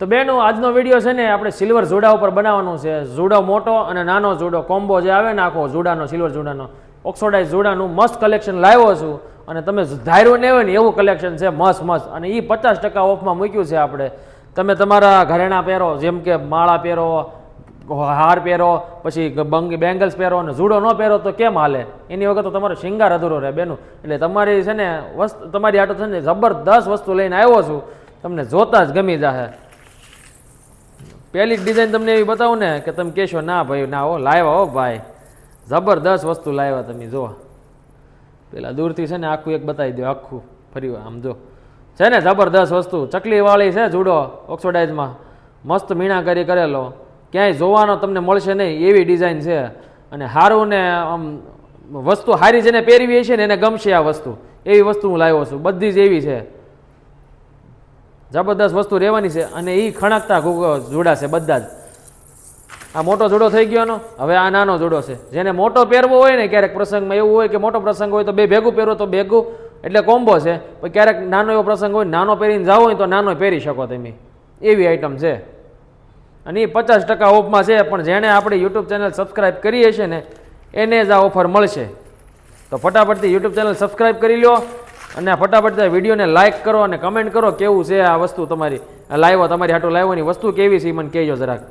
તો બેનો, આજનો વીડિયો છે ને આપણે સિલ્વર જોડા ઉપર બનાવવાનું છે. જોડો મોટો અને નાનો જોડો કોમ્બો જે આવે ને આખો જોડાનો સિલ્વર જોડાનો ઓક્સોડાઇઝ જોડાનું મસ્ત કલેક્શન લાવ્યો છું અને તમે ધાર્યું નહીં હોય ને એવું કલેક્શન છે, મસ્ત મસ્ત. અને એ પચાસ ટકા ઓફમાં મૂક્યું છે આપણે. તમે તમારા ઘરેણા પહેરો, જેમ કે માળા પહેરો, હાર પહેરો, પછી બંગ, બેંગલ્સ પહેરો અને જુડો ન પહેરો તો કેમ હાલે? એની વગર તો તમારો શિંગાર અધૂરો રહે, બેનું. એટલે તમારી છે ને વસ્તુ, તમારી આટો છે ને જબરદસ્ત વસ્તુ લઈને આવ્યો છું. તમને જોતા જ ગમી જાહે. પહેલી ડિઝાઇન તમને એવી બતાવું ને કે તમે કહેશો, ના ભાઈ, ના હો, લાવ્યા હો ભાઈ. જબરદસ્ત વસ્તુ લાવ્યા તમે જો પેલા દૂરથી છે ને આખું એક બતાવી દો આખું. ફરી આમ જો. છે ને જબરદસ્ત વસ્તુ. ચકલીવાળી છે, જુડો ઓક્સોડાઇઝમાં મસ્ત મીણા કરી કરેલો. ક્યાંય જોવાનો તમને મળશે નહીં, એવી ડિઝાઇન છે. અને સારું ને, આમ, વસ્તુ હારી જેને પહેરવી છે ને, એને ગમશે આ વસ્તુ. એવી વસ્તુ હું લાવ્યો છું. બધી જ એવી છે. જબરદસ્ત વસ્તુ રહેવાની છે અને એ ખણકતા જોડાશે બધા જ. આ મોટો જોડો થઈ ગયોનો, હવે આ નાનો જોડો છે. જેને મોટો પહેરવો હોય ને ક્યારેક પ્રસંગમાં એવું હોય કે મોટો પ્રસંગ હોય તો બે ભેગું પહેરો તો ભેગું, એટલે કોમ્બો છે. પણ ક્યારેક નાનો એવો પ્રસંગ હોય, નાનો પહેરીને જાવ હોય તો નાનો પહેરી શકો તમે. એવી આઈટમ છે. અને એ પચાસ ટકા ઓફમાં છે, પણ જેણે આપણી યુટ્યુબ ચેનલ સબસ્ક્રાઈબ કરી હશે ને, એને જ આ ઓફર મળશે. તો ફટાફટથી યુટ્યુબ ચેનલ સબસ્ક્રાઈબ કરી લો અને ફટાફટ વિડીયોને લાઇક કરો અને કમેન્ટ કરો કેવું છે આ વસ્તુ તમારી. લાવો તમારી હાટું લાવવાની વસ્તુ કેવી છે એ મને કહેજો જરાક.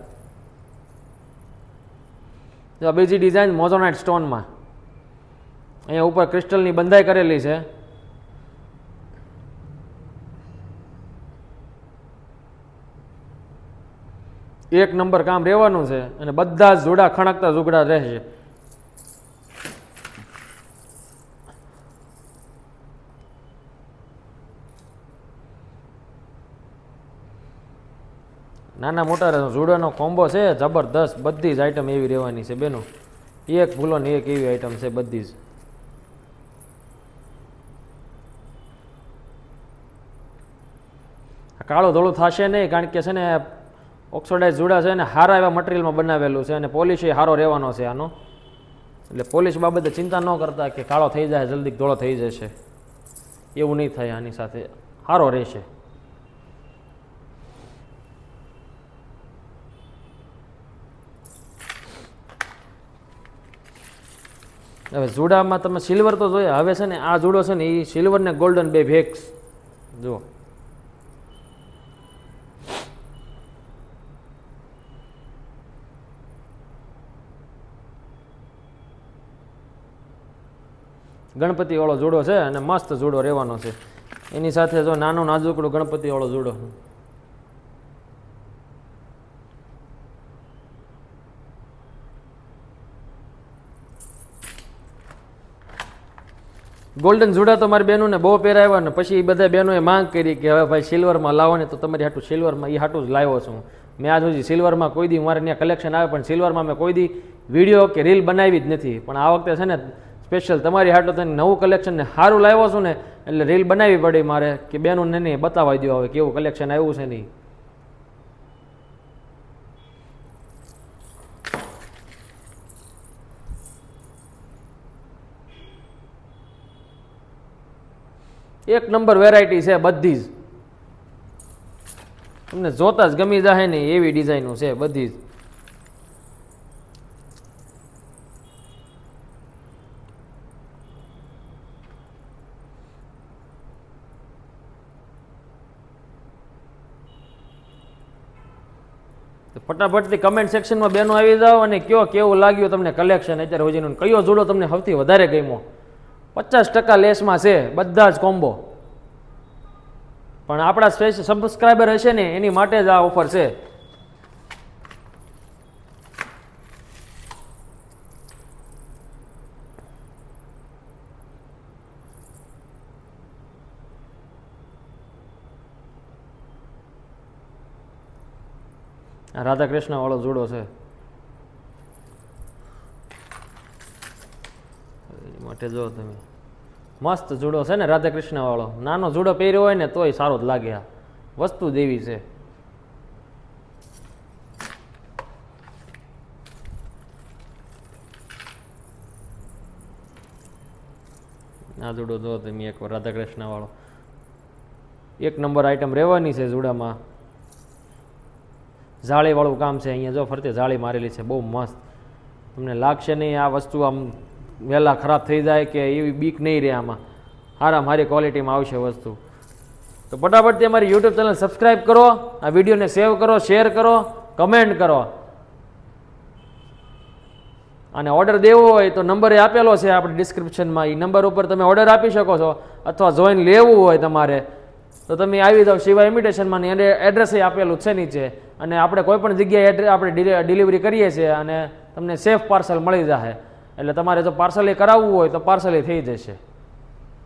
બીજી ડિઝાઇન મોઝોનાઇટ સ્ટોનમાં અહીંયા ઉપર ક્રિસ્ટલની બંધાઈ કરેલી છે. એક નંબર કામ રહેવાનું છે અને બધા જ જોડા ખણકતા ઝુગડા રહેશે નાના મોટા જોડાનો કોમ્બો છે, જબરદસ્ત, બધી જ આઈટમ એવી રહેવાની છે બેનો. એક ભૂલો ને એક એવી આઈટમ છે બધી જ. કાળો ધોળું થશે નહીં, કારણ કે છે ને ઓક્સોડાઇઝ જુડા છે ને સારા એવા મટીરિયલમાં બનાવેલું છે અને પોલિશ એ સારો રહેવાનો છે આનો. એટલે પોલિશ બાબતે ચિંતા ન કરતા કે કાળો થઈ જાય જલ્દી ધોળો થઈ જશે. એવું નહીં થાય આની સાથે. સારો રહેશે. હવે જુડામાં તમે સિલ્વર તો જોયા, હવે છે ને આ જુડો છે ને એ સિલ્વર ને ગોલ્ડન બે ભેક્સ જુઓ. ગણપતિ વાળો જોડો છે અને મસ્ત જોડો રહેવાનો છે. એની સાથે જો નાનું નાજુકડું ગણપતિ વાળો જોડો ગોલ્ડન જુડા તો મારી બહેનોને બહુ પહેરાવ્યા ને પછી એ બધા બહેનોએ માંગ કરી કે હવે ભાઈ સિલ્વરમાં લાવો ને તો તમારી હાટું સિલ્વરમાં એ હાટું જ લાવ્યો છું. મેં આજ સુધી સિલ્વરમાં કોઈ દી, મારે ત્યાં કલેક્શન આવે પણ સિલ્વરમાં મેં કોઈ દી વીડિયો કે રીલ બનાવી જ નથી. પણ આ વખતે છે ને સ્પેશિયલ તમારી હાટો તને નવું કલેક્શન ને સારું લાવ્યો છું ને એટલે રીલ બનાવવી પડી મારે કે બેનું ને નહીં બતાવી દો હવે કેવું કલેક્શન આવ્યું છે નહીં એક નંબર વેરાયટી છે બધી જ. તમને જોતા જ ગમી જાય ને એવી ડિઝાઇનો છે બધી જ. ફટાફટથી કમેન્ટ સેક્શનમાં બેનો આવી જાઓ અને કયો કેવું લાગ્યું તમને કલેક્શન અત્યારે હોજીનું કયો જોડો તમને સૌથી વધારે ગમ્યો? પચાસ ટકા લેસમાં છે, બધા જ કોમ્બો. પણ આપણા સ્પેશિયલ સબસ્ક્રાઈબર હશે ને, એની માટે જ આ ઓફર છે. રાધા કૃષ્ણ વાળો જોડો છે. એની માટે જો તમે મસ્ત જુડો છે ને રાધા કૃષ્ણ વાળો. નાનો જુડો પહેર્યો હોય ને તોય સારો જ લાગે આ. વસ્તુ દેવી છે. આ જુડો જો તમે એક રાધા કૃષ્ણ વાળો. એક નંબર આઈટમ રહેવાની છે જુડામાં. જાળીવાળું કામ છે અહીંયા. જો ફરતે જાળી મારેલી છે. બહુ મસ્ત. તમને લાગશે નહીં આ વસ્તુ આમ વહેલા ખરાબ થઈ જાય કે એવી બીક નહીં રહે આમાં. સારા મારી ક્વોલિટીમાં આવશે વસ્તુ. તો ફટાફટથી અમારી યુટ્યુબ ચેનલ સબસ્ક્રાઈબ કરો, આ વિડીયોને સેવ કરો શેર કરો કમેન્ટ કરો. અને ઓર્ડર દેવો હોય તો નંબર એ આપેલો છે આપણે ડિસ્ક્રિપ્શનમાં એ નંબર ઉપર તમે ઓર્ડર આપી શકો છો અથવા જોઈન લેવું હોય તમારે. તો તમે આવી જાઓ સિવાય ઇમિટેશનમાં ને એને એડ્રેસ આપેલું છે નીચે. અને આપણે કોઈ પણ જગ્યાએ આપણે ડિલિવરી કરીએ છીએ અને તમને સેફ પાર્સલ મળી જશે એટલે તમારે જો પાર્સલ એ કરાવવું હોય તો પાર્સલ એ થઈ જશે.